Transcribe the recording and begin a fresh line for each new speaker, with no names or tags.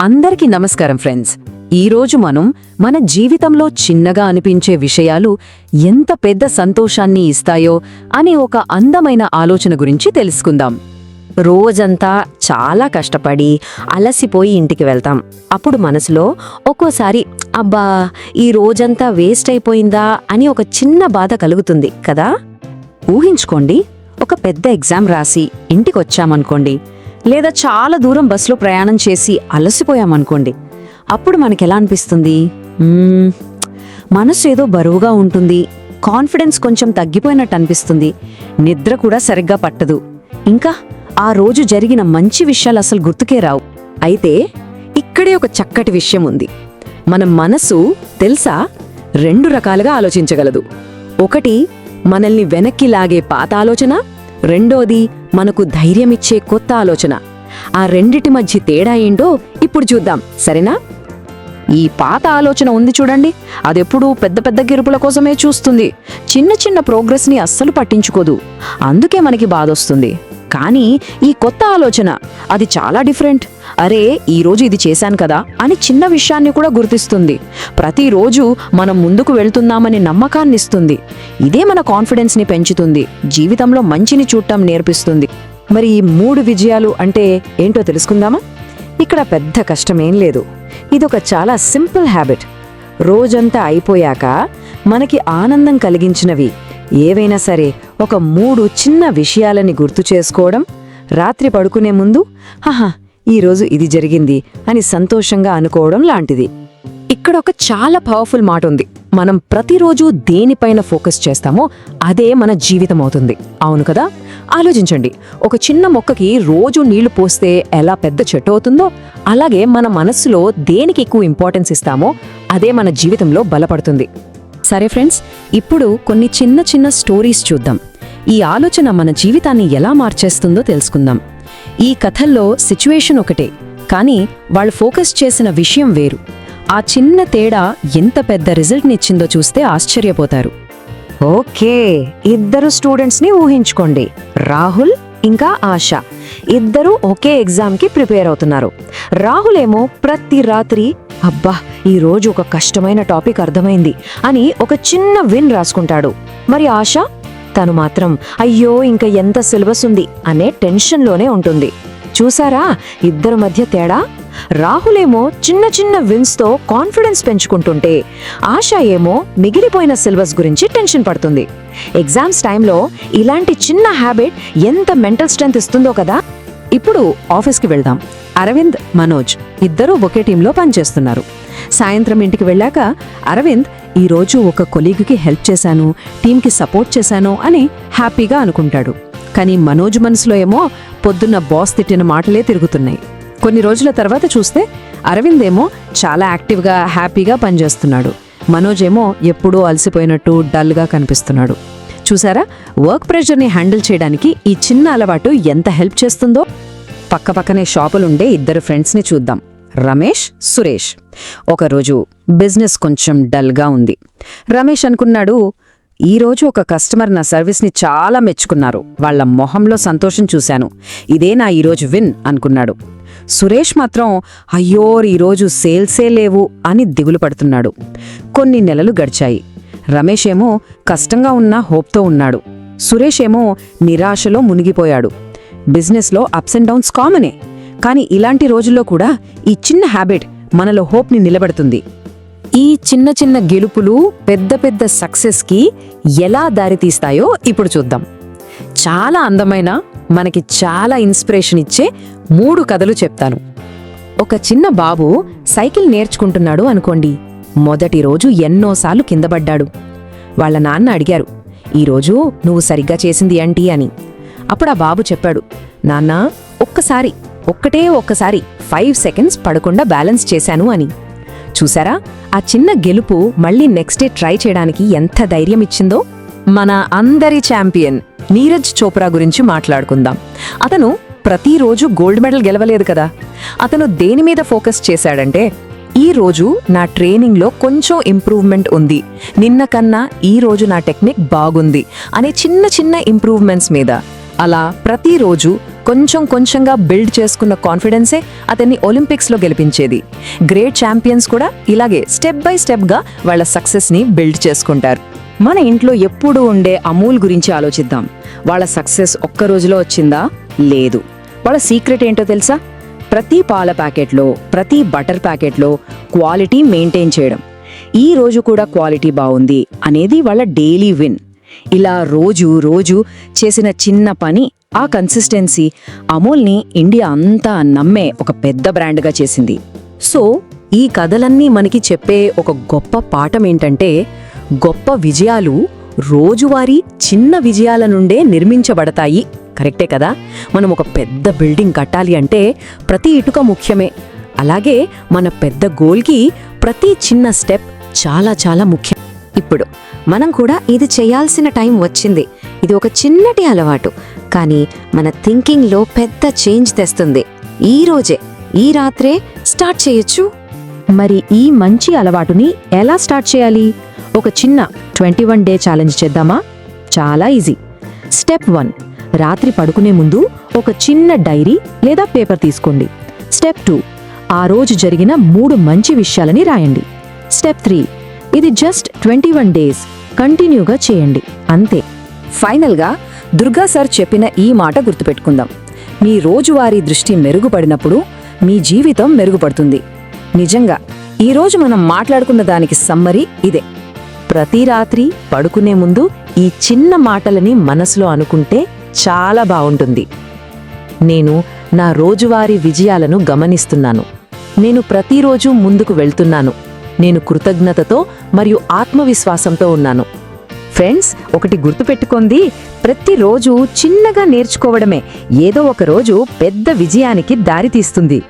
అందరికీ నమస్కారం ఫ్రెండ్స్. ఈరోజు మనం మన జీవితంలో చిన్నగా అనిపించే విషయాలు ఎంత పెద్ద సంతోషాన్ని ఇస్తాయో అనే ఒక అందమైన ఆలోచన గురించి తెలుసుకుందాం.
రోజంతా చాలా కష్టపడి అలసిపోయి ఇంటికి వెళ్తాం. అప్పుడు మనసులో ఒక్కోసారి అబ్బా ఈ రోజంతా వేస్ట్ అయిపోయిందా? అని ఒక చిన్న బాధ కలుగుతుంది కదా?
ఊహించుకోండి ఒక పెద్ద ఎగ్జామ్ రాసి ఇంటికొచ్చామనుకోండి లేదా చాలా దూరం బస్సులో ప్రయాణం చేసి అలసిపోయామనుకోండి అప్పుడు మనకెలా అనిపిస్తుంది? మనసు ఏదో బరువుగా ఉంటుంది. కాన్ఫిడెన్స్ కొంచెం తగ్గిపోయినట్టు అనిపిస్తుంది. నిద్ర కూడా సరిగ్గా పట్టదు. ఇంకా ఆ రోజు జరిగిన మంచి విషయాలు అసలు గుర్తుకే రావు. అయితే ఇక్కడే ఒక చక్కటి విషయం ఉంది. మన మనసు తెలుసా? రెండు రకాలుగా ఆలోచించగలదు. ఒకటి మనల్ని వెనక్కి లాగే పాత ఆలోచన రెండోది మనకు ధైర్యమిచ్చే కొత్త ఆలోచన. ఆ రెండిటి మధ్య తేడా ఏంటో ఇప్పుడు చూద్దాం. సరేనా? ఈ పాత ఆలోచన ఉంది చూడండి. అదెప్పుడూ పెద్ద పెద్ద గెరుపుల కోసమే చూస్తుంది. చిన్న చిన్న ప్రోగ్రెస్ని అస్సలు పట్టించుకోదు. అందుకే మనకి బాధొస్తుంది. కానీ ఈ కొత్త ఆలోచన అది చాలా డిఫరెంట్. అరే ఈరోజు ఇది చేశాను కదా అని చిన్న విషయాన్ని కూడా గుర్తిస్తుంది. ప్రతిరోజు మనం ముందుకు వెళ్తున్నామని నమ్మకాన్ని ఇస్తుంది ఇదే మన కాన్ఫిడెన్స్ని పెంచుతుంది. జీవితంలో మంచిని చూడటం నేర్పిస్తుంది. మరి ఈ మూడు విజయాలు అంటే ఏంటో తెలుసుకుందామా? ఇక్కడ పెద్ద కష్టమేం లేదు. ఇదొక చాలా సింపుల్ హ్యాబిట్. రోజంతా అయిపోయాక మనకి ఆనందం కలిగించినవి. ఏవైనా సరే ఒక మూడు చిన్న విషయాలని గుర్తు చేసుకోవడం రాత్రి పడుకునే ముందు హహా ఈరోజు ఇది జరిగింది అని సంతోషంగా అనుకోవడం లాంటిది. ఇక్కడ ఒక చాలా పవర్ఫుల్ మాట ఉంది. మనం ప్రతిరోజు దేనిపైన ఫోకస్ చేస్తామో అదే మన జీవితం అవుతుంది. అవును కదా? ఆలోచించండి. ఒక చిన్న మొక్కకి రోజు నీళ్ళు పోస్తే ఎలా పెద్ద చెట్టు అవుతుందో అలాగే మన మనస్సులో దేనికి ఎక్కువ ఇంపార్టెన్స్ ఇస్తామో అదే మన జీవితంలో బలపడుతుంది. సరే ఫ్రెండ్స్ ఇప్పుడు కొన్ని చిన్న చిన్న స్టోరీస్ చూద్దాం. ఈ ఆలోచన మన జీవితాన్ని ఎలా మార్చేస్తుందో తెలుసుకుందాం. ఈ కథల్లో సిచ్యువేషన్ ఒకటే కానీ వాళ్ళు ఫోకస్ చేసిన విషయం వేరు. ఆ చిన్న తేడా ఎంత పెద్ద రిజల్ట్నిచ్చిందో చూస్తే ఆశ్చర్యపోతారు. ఓకే ఇద్దరు స్టూడెంట్స్ని ఊహించుకోండి. రాహుల్ ఇంకా ఆశ. ఇద్దరూ ఒకే ఎగ్జామ్కి ప్రిపేర్ అవుతున్నారు. రాహుల్ ఏమో ప్రతి రాత్రి అబ్బా ఈ రోజు ఒక కష్టమైన టాపిక్ అర్థమైంది అని ఒక చిన్న విన్ రాసుకుంటాడు. మరి ఆశ? తను మాత్రం అయ్యో ఇంకా ఎంత సిలబస్ ఉంది అనే టెన్షన్లోనే ఉంటుంది. చూసారా? ఇద్దరు మధ్య తేడా? రాహులేమో చిన్న చిన్న విన్స్తో కాన్ఫిడెన్స్ పెంచుకుంటుంటే ఆశ ఏమో మిగిలిపోయిన సిలబస్ గురించి టెన్షన్ పడుతుంది. ఎగ్జామ్స్ టైంలో ఇలాంటి చిన్న హ్యాబిట్ ఎంత మెంటల్ స్ట్రెంత్ ఇస్తుందో కదా? ఇప్పుడు ఆఫీస్కి వెళ్దాం. అరవింద్ మనోజ్ ఇద్దరూ ఒకే టీంలో పనిచేస్తున్నారు. సాయంత్రం ఇంటికి వెళ్ళాక అరవింద్ ఈరోజు ఒక కొలీగ్కి హెల్ప్ చేశాను టీంకి సపోర్ట్ చేశాను అని హ్యాపీగా అనుకుంటాడు. కానీ మనోజ్ మనసులో ఏమో పొద్దున్న బాస్ తిట్టిన మాటలే తిరుగుతున్నాయి. కొన్ని రోజుల తర్వాత చూస్తే అరవింద్ ఏమో చాలా యాక్టివ్గా హ్యాపీగా పనిచేస్తున్నాడు. మనోజ్ ఏమో ఎప్పుడూ అలసిపోయినట్టు డల్గా కనిపిస్తున్నాడు. చూసారా? వర్క్ ప్రెషర్ని హ్యాండిల్ చేయడానికి ఈ చిన్న అలవాటు ఎంత హెల్ప్ చేస్తుందో? పక్కపక్కనే షాపులుండే ఇద్దరు ఫ్రెండ్స్ని చూద్దాం. రమేష్ సురేష్. ఒకరోజు బిజినెస్ కొంచెం డల్గా ఉంది. రమేష్ అనుకున్నాడు ఈరోజు ఒక కస్టమర్ నా సర్వీస్ని చాలా మెచ్చుకున్నారు. వాళ్ళ మొహంలో సంతోషం చూశాను. ఇదే నా ఈరోజు విన్ అనుకున్నాడు. సురేష్ మాత్రం అయ్యో ఈరోజు సేల్సే లేవు అని దిగులు పడుతున్నాడు. కొన్ని నెలలు గడిచాయి. రమేష్ ఏమో కష్టంగా ఉన్న హోప్తో ఉన్నాడు. సురేష్ ఏమో నిరాశలో మునిగిపోయాడు. బిజినెస్లో అప్స్ అండ్ డౌన్స్ కామనే. కానీ ఇలాంటి రోజుల్లో కూడా ఈ చిన్న హ్యాబిట్ మనలో హోప్ని నిలబెడుతుంది. ఈ చిన్న చిన్న గెలుపులు పెద్ద పెద్ద సక్సెస్కి ఎలా దారితీస్తాయో ఇప్పుడు చూద్దాం. చాలా అందమైన మనకి చాలా ఇన్స్పిరేషన్ ఇచ్చే మూడు కథలు చెప్తాను. ఒక చిన్న బాబు సైకిల్ నేర్చుకుంటున్నాడు అనుకోండి. మొదటి రోజు ఎన్నోసార్లు కిందపడ్డాడు వాళ్ళ నాన్న అడిగారు ఈరోజు నువ్వు సరిగ్గా చేసింది ఏంటి? అని. అప్పుడు ఆ బాబు చెప్పాడు నాన్న ఒక్కసారి ఒక్కటే ఒక్కసారి ఫైవ్ సెకండ్స్ పడకుండా బ్యాలెన్స్ చేశాను అని. చూసారా ఆ చిన్న గెలుపు మళ్ళీ నెక్స్ట్ డే ట్రై చేయడానికి ఎంత ధైర్యం ఇచ్చిందో? మన అందరి ఛాంపియన్ నీరజ్ చోప్రా గురించి మాట్లాడుకుందాం. అతను ప్రతిరోజు గోల్డ్ మెడల్ గెలవలేదు కదా. అతను దేని మీద ఫోకస్ చేశాడంటే ఈ రోజు నా ట్రైనింగ్లో కొంచెం ఇంప్రూవ్మెంట్ ఉంది. నిన్న కన్నా ఈ రోజు నా టెక్నిక్ బాగుంది. అనే చిన్న చిన్న ఇంప్రూవ్మెంట్స్ మీద. అలా ప్రతిరోజు కొంచెం కొంచెంగా బిల్డ్ చేసుకున్న కాన్ఫిడెన్సే అతన్ని ఒలింపిక్స్లో గెలిపించేది. గ్రేట్ ఛాంపియన్స్ కూడా ఇలాగే స్టెప్ బై స్టెప్గా వాళ్ళ సక్సెస్ని బిల్డ్ చేసుకుంటారు. మన ఇంట్లో ఎప్పుడూ ఉండే అమూల్ గురించి ఆలోచిద్దాం. వాళ్ళ సక్సెస్ ఒక్క రోజులో వచ్చిందా? లేదు. వాళ్ళ సీక్రెట్ ఏంటో తెలుసా? ప్రతి పాల ప్యాకెట్లో ప్రతి బటర్ ప్యాకెట్లో క్వాలిటీ మెయింటైన్ చేయడం. ఈ రోజు కూడా క్వాలిటీ బాగుంది అనేది వాళ్ళ డైలీ విన్ ఇలా రోజు రోజు చేసిన చిన్న పని ఆ కన్సిస్టెన్సీ అమూల్ని ఇండియా అంతా నమ్మే ఒక పెద్ద బ్రాండ్గా చేసింది.
సో ఈ కథలన్నీ మనకి చెప్పే ఒక గొప్ప పాఠం ఏంటంటే గొప్ప విజయాలు రోజువారీ చిన్న విజయాల నుండే నిర్మించబడతాయి. కరెక్టే కదా? మనం ఒక పెద్ద బిల్డింగ్ కట్టాలి అంటే ప్రతి ఇటుక ముఖ్యమే. అలాగే మన పెద్ద గోల్కి ప్రతి చిన్న స్టెప్ చాలా చాలా ముఖ్యం. ఇప్పుడు మనం కూడా ఇది చేయాల్సిన టైం వచ్చింది. ఇది ఒక చిన్నటి అలవాటు. కానీ మన థింకింగ్లో పెద్ద చేంజ్ తెస్తుంది. ఈ రోజే ఈ రాత్రే స్టార్ట్ చేయొచ్చు.
మరి ఈ మంచి అలవాటుని ఎలా స్టార్ట్ చేయాలి? ఒక చిన్న ట్వంటీ వన్ డే ఛాలెంజ్ చేద్దామా? చాలా ఈజీ. స్టెప్ వన్ రాత్రి పడుకునే ముందు ఒక చిన్న డైరీ లేదా పేపర్ తీసుకోండి. స్టెప్ టూ ఆ రోజు జరిగిన మూడు మంచి విషయాలని రాయండి. స్టెప్ త్రీ ఇది జస్ట్ ట్వంటీ వన్ డేస్ కంటిన్యూగా చేయండి. అంతే. ఫైనల్గా దుర్గా సార్ చెప్పిన ఈ మాట గుర్తుపెట్టుకుందాం. మీ రోజువారీ దృష్టి మెరుగుపడినప్పుడు మీ జీవితం మెరుగుపడుతుంది. నిజంగా ఈరోజు మనం మాట్లాడుకున్న దానికి సమ్మరి ఇదే. ప్రతి రాత్రి పడుకునే ముందు ఈ చిన్న మాటలని మనసులో అనుకుంటే చాలా బాగుంటుంది. నేను నా రోజువారీ విజయాలను గమనిస్తున్నాను. నేను ప్రతిరోజు ముందుకు వెళ్తున్నాను. నేను కృతజ్ఞతతో మరియు ఆత్మవిశ్వాసంతో ఉన్నాను. ఫ్రెండ్స్ ఒకటి గుర్తుపెట్టుకుంది ప్రతిరోజు చిన్నగా నేర్చుకోవడమే. ఏదో ఒక రోజు పెద్ద విజయానికి దారితీస్తుంది.